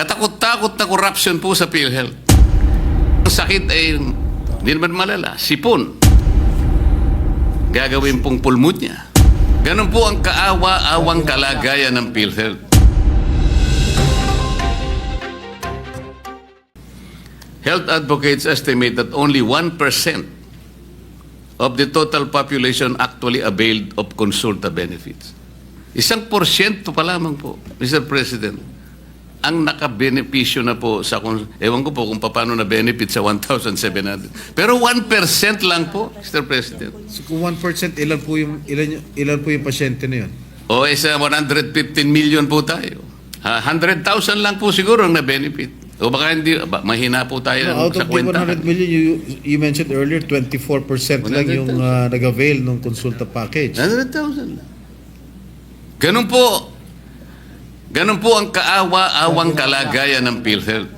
Katakot-takot na corruption po sa PhilHealth. Ang sakit ay hindi naman malala. Sipon. Gagawin pong pulmonya. Ganun po ang kaawa-awang kalagayan ng PhilHealth. Health advocates estimate that only 1% of the total population actually availed of consulta benefits. Isang porsyento pa lamang po, Mr. President, ang nakabenepisyo na po sa, kung- ewan ko po kung paano na benefit sa 1,700. Pero 1% lang po, Mr. President. So kung 1% ilan po yung ilan ilan po yung pasyente na yun? O isa 115 million po tayo. Ha, 100,000 lang po siguro ang na-benefit. O baka hindi, ba, mahina po tayo No, out sa of the kwenta. 100 million you you mentioned earlier 24% lang yung uh, nag-avail ng consulta package. 100,000 lang. Ganun po. Ganun po ang kaawa-awang kalagayan ng PhilHealth.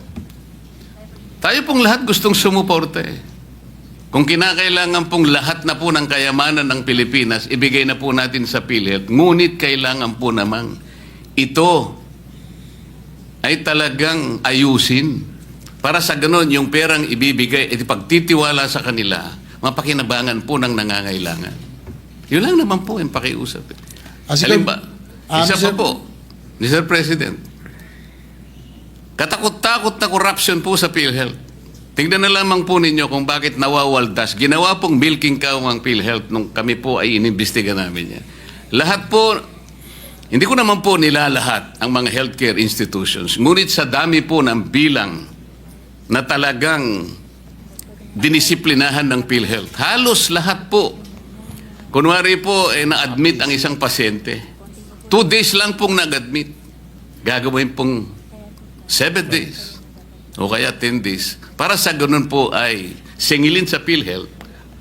Tayo pong lahat gustong sumuporta eh. Kung kinakailangan pong lahat na po ng kayamanan ng Pilipinas, ibigay na po natin sa PhilHealth. Ngunit kailangan po namang ito ay talagang ayusin. Para sa ganun, yung perang ibibigay, at pagtitiwala sa kanila, mapakinabangan po ng nangangailangan. Yun lang naman po yung pakiusap. eh. Ah. Halimbawa, Ah, isa pa po, Mr. President, katakot-takot na corruption po sa PhilHealth. Tingnan na lamang po ninyo kung bakit nawawaldas. Ginawa pong milking cow ang PhilHealth nung kami po ay inimbestiga namin yan. Lahat po, hindi ko naman po nilalahat ang mga healthcare institutions. Ngunit sa dami po ng bilang na talagang dinisiplinahan ng PhilHealth. Halos lahat po. Kunwari po, eh, na-admit ang isang pasyente. Two days lang pong nag-admit. Gagawin pong seven days o kaya 10 days. Para sa ganun po ay singilin sa PhilHealth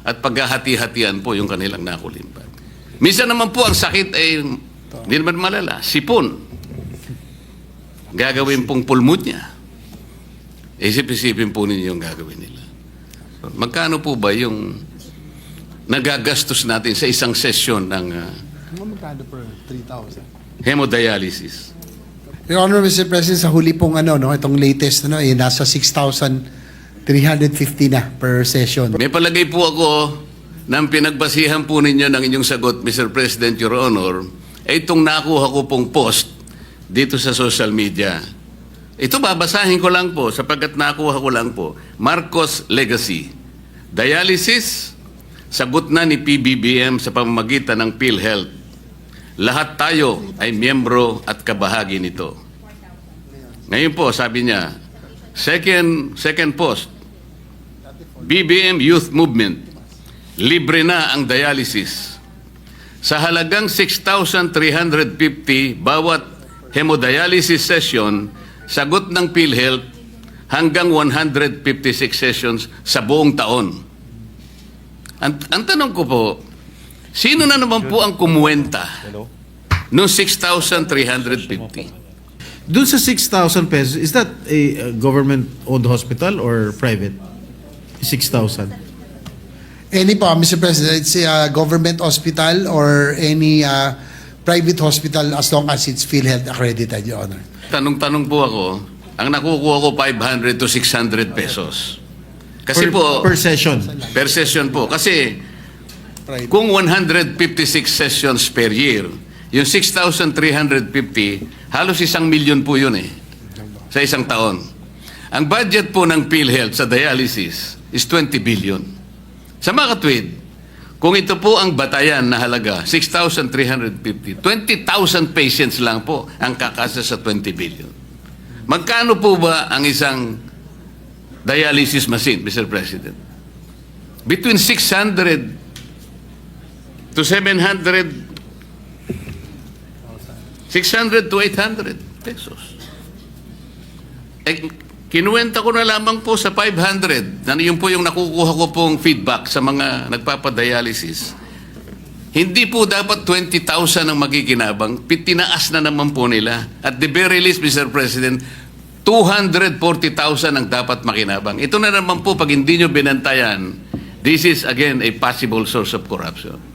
at paghahati-hatian po yung kanilang nakulimbat. Minsan naman po ang sakit ay hindi naman malala. Sipon. Gagawin pong pulmonya. Isip-isipin po ninyo yung gagawin nila. Magkano po ba yung nagagastos natin sa isang sesyon ng ah, Magkano per 3,000? hemodialysis? Your Honor, Mr. President, sa huli pong ano, no, itong latest, ano, eh, nasa 6,350 na per session. May palagay po ako ng pinagbasihan po ninyo ng inyong sagot, Mr. President, Your Honor, ay itong nakuha ko pong post dito sa social media. Ito babasahin ko lang po sapagkat nakuha ko lang po. Marcos Legacy. Dialysis, sagot na ni PBBM sa pamamagitan ng PhilHealth. Lahat tayo ay miyembro at kabahagi nito. Ngayon po, sabi niya, second, second post, BBM Youth Movement, libre na ang dialysis. Sa halagang 6,350 bawat hemodialysis session, sagot ng PhilHealth hanggang 156 sessions sa buong taon. Ang, ang tanong ko po, sino na naman po ang kumuwenta noong 6,350? Doon sa 6,000 pesos, is that a government-owned hospital or private? 6,000. Any po, Mr. President, it's a government hospital or any uh, private hospital as long as it's PhilHealth accredited, Your Honor. Tanong-tanong po ako, ang nakukuha ko 500 to 600 pesos. Kasi per, po, per session. per session po. Kasi Kung 156 sessions per year, yung 6,350, halos isang milyon po yun eh, sa isang taon. Ang budget po ng PhilHealth sa dialysis is 20 billion. Sa mga katwid, kung ito po ang batayan na halaga, 6,350, 20,000 patients lang po ang kakasa sa 20 billion. Magkano po ba ang isang dialysis machine, Mr. President? Between 600 to 700 600 to 800 pesos. Eh, kinuwenta ko na lamang po sa 500. Ano yun po yung nakukuha ko pong feedback sa mga nagpapadialysis. Hindi po dapat 20,000 ang magiginabang. Tinaas na naman po nila. At the very least, Mr. President, 240,000 ang dapat makinabang. Ito na naman po, pag hindi nyo binantayan, this is again a possible source of corruption.